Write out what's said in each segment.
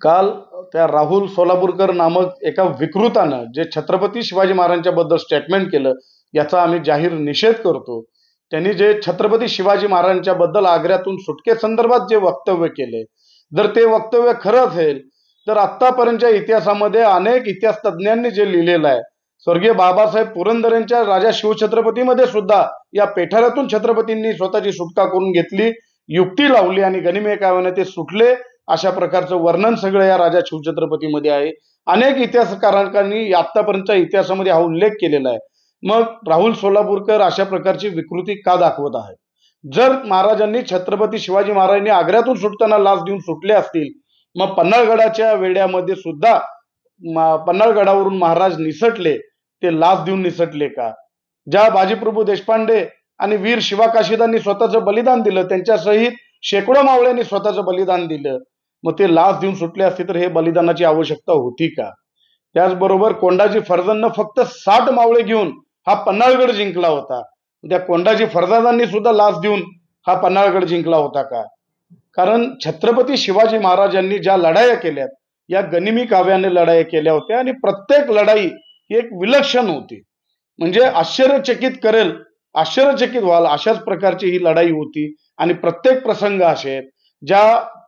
काल त्या राहुल सोलापूरकर नामक एका विकृतानं जे छत्रपती शिवाजी महाराजांच्या बद्दल स्टेटमेंट केलं याचा आम्ही जाहीर निषेध करतो. त्यांनी जे छत्रपती शिवाजी महाराजांच्या बद्दल आग्र्यातून सुटकेसंदर्भात जे वक्तव्य केले जर ते वक्तव्य खरं असेल तर आत्तापर्यंतच्या इतिहासामध्ये अनेक इतिहास तज्ज्ञांनी जे लिहिलेलं आहे स्वर्गीय बाबासाहेब पुरंदरेंच्या राजा शिवछत्रपतीमध्ये सुद्धा या पेठाऱ्यातून छत्रपतींनी स्वतःची सुटका करून घेतली युक्ती लावली आणि गनिमेकाव्याने ते सुटले. अशा प्रकारचं वर्णन सगळं या राजा शिवछत्रपतीमध्ये आहे. अनेक इतिहासकारांनी आतापर्यंतच्या इतिहासामध्ये हा उल्लेख केलेला आहे. मग राहुल सोलापूरकर अशा प्रकारची विकृती का दाखवत आहे जर महाराजांनी छत्रपती शिवाजी महाराजांनी आग्र्यातून सुटताना लाच देऊन सुटले असतील मग पन्हाळगडाच्या वेड्यामध्ये सुद्धा पन्हाळगडावरून महाराज निसटले ते लाच देऊन निसटले का? ज्या बाजीप्रभू देशपांडे आणि वीर शिवाकाशीदांनी स्वतःचं बलिदान दिलं त्यांच्यासहित शेकडो मावळ्यांनी स्वतःचं बलिदान दिलं मग ते लाच देऊन सुटले असते तर हे बलिदानाची आवश्यकता होती का? त्याचबरोबर कोंडाजी फर्जंदनं फक्त साठ मावळे घेऊन हा पन्हाळगड जिंकला होता. त्या कोंडाजी फर्जादांनी सुद्धा लाच देऊन हा पन्हाळगड जिंकला होता का? कारण छत्रपती शिवाजी महाराजांनी ज्या लढाया केल्यात या गनिमी काव्याने लढाया केल्या होत्या आणि प्रत्येक लढाई ही एक विलक्षण होती. म्हणजे आश्चर्यचकित करेल आश्चर्यचकित व्हाल अशाच प्रकारची ही लढाई होती आणि प्रत्येक प्रसंग असे आहेत. ज्या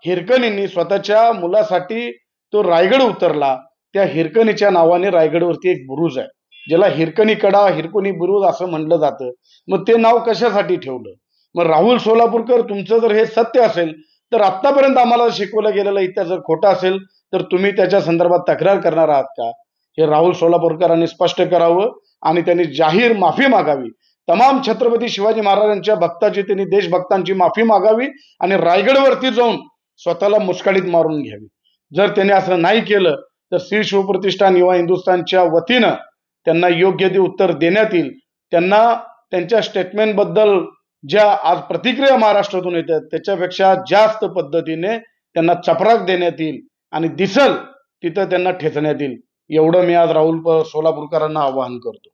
हिरकणींनी स्वतःच्या मुलासाठी तो रायगड उतरला त्या हिरकणीच्या नावाने रायगडवरती एक बुरुज आहे ज्याला हिरकणी कडा हिरकणी बुरुज असं म्हणलं जातं. मग ते नाव कशासाठी ठेवलं? मग राहुल सोलापूरकर तुमचं जर हे सत्य असेल तर आत्तापर्यंत आम्हाला शिकवलं गेलेलं इतिहास जर खोटा असेल तर तुम्ही त्याच्या संदर्भात तक्रार करणार आहात का? हे राहुल सोलापूरकरांनी स्पष्ट करावं आणि त्यांनी जाहीर माफी मागावी. तमाम छत्रपती शिवाजी महाराजांच्या भक्ताची त्यांनी देशभक्तांची माफी मागावी आणि रायगडवरती जाऊन स्वतःला मुस्काडीत मारून घ्यावी. जर त्यांनी असं नाही केलं तर श्री शिवप्रतिष्ठान युवा हिंदुस्थानच्या वतीनं त्यांना योग्य ते उत्तर देण्यात येईल. त्यांना त्यांच्या स्टेटमेंटबद्दल ज्या आज प्रतिक्रिया महाराष्ट्रातून येतात त्याच्यापेक्षा जास्त पद्धतीने त्यांना चपराक देण्यात येईल आणि दिसल तिथं त्यांना ठेचण्यात येईल. एवढं मी आज राहुल सोलापूरकरांना आवाहन करतो.